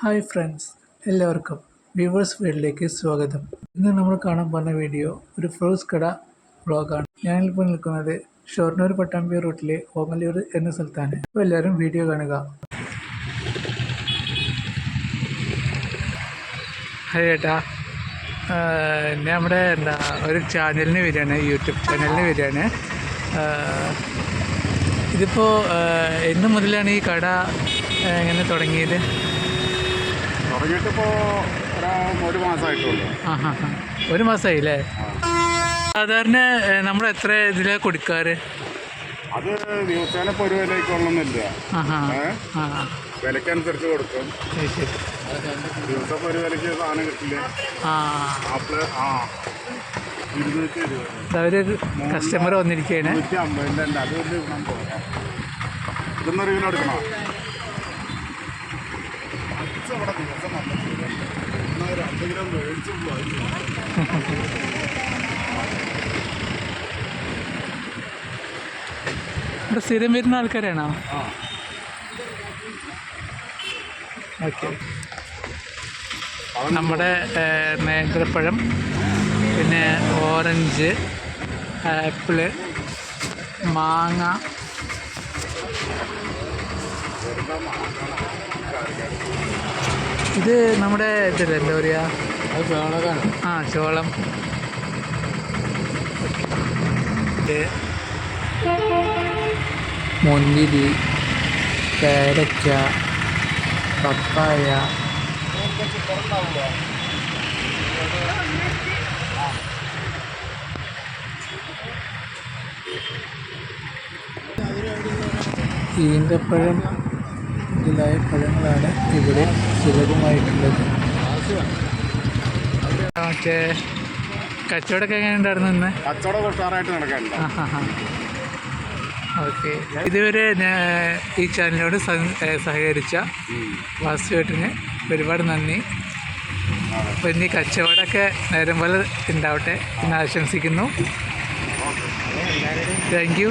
Hi friends എല്ലാവർക്കും viewers വീഡിയോയിലേക്ക് സ്വാഗതം. ഇന്ന് നമ്മൾ കാണാൻ പോകുന്ന വീഡിയോ ഒരു ഫ്രൂട്ട്സ് കട വ്ളോഗാണ്. ഞാനിപ്പോൾ നിൽക്കുന്നത് ഷൊർണൂർ പട്ടാമ്പി റൂട്ടിലെ ഓങ്ങല്ലൂർ എന്ന സ്ഥലത്താണ്. അപ്പോൾ എല്ലാവരും വീഡിയോ കാണുക. ഹായ് ചേട്ടാ നമ്മുടെ എന്താ ഒരു ചാനലിന് വരികയാണ് യൂട്യൂബ് ചാനലിന് വരികയാണ്. ഇതിപ്പോൾ എന്ന് മുതലാണ് ഈ കട എങ്ങനെ തുടങ്ങിയത്? ഒരാ ഒരു മാസമായിട്ടുള്ളൂ ഒരു മാസമായി അല്ലേ സാധാരണ നമ്മൾ എത്ര ഇതിലാണ് കൊടുക്കാറ്? അത് ദിവസേന ഇപ്പോൾ ഒരു വിലയ്ക്ക് കൊള്ളുന്നില്ല? വിലക്കനുസരിച്ച് കൊടുക്കും. ദിവസം ഒരു വിലയ്ക്ക് സാധനം കിട്ടില്ല? ആപ്പിൾ ആ. അവർ കസ്റ്റമർ വന്നിരിക്കുകയാണ് കിലോ എടുക്കണോ ഇത് ഇവിടെ ദിവസം നല്ല ചൂടുണ്ട്. എന്നാ ഒരു രണ്ട് കിലോ മേടിച്ചു പോയി ഇവിടെ സ്ഥിരം വരുന്ന ആൾക്കാരാണോ? ഓക്കെ നമ്മുടെ നേന്ത്രപ്പഴം പിന്നെ ഓറഞ്ച് ആപ്പിൾ മാങ്ങ. ഇത് നമ്മുടെ ഇതില്ല എന്താ പറയുക ആ ചോളം. മുന്തിരി കാരക്ക പപ്പായ. ഈന്തപ്പഴം. മുതലായ പഴങ്ങളാണ് ഇവിടെ സുലഭമായിട്ടുള്ളത്. ഓക്കെ കച്ചവടമൊക്കെ എങ്ങനെ ഉണ്ടായിരുന്നു ഇന്ന്? കച്ചവടം ഓക്കെ. ഇതുവരെ ഈ ചാനലിനോട് സഹകരിച്ച വാസുവേട്ടിന് ഒരുപാട് നന്ദി. അപ്പം ഇനി കച്ചവടമൊക്കെ നേരം പോലെ ഉണ്ടാവട്ടെ എന്ന് ആശംസിക്കുന്നു. Thank you.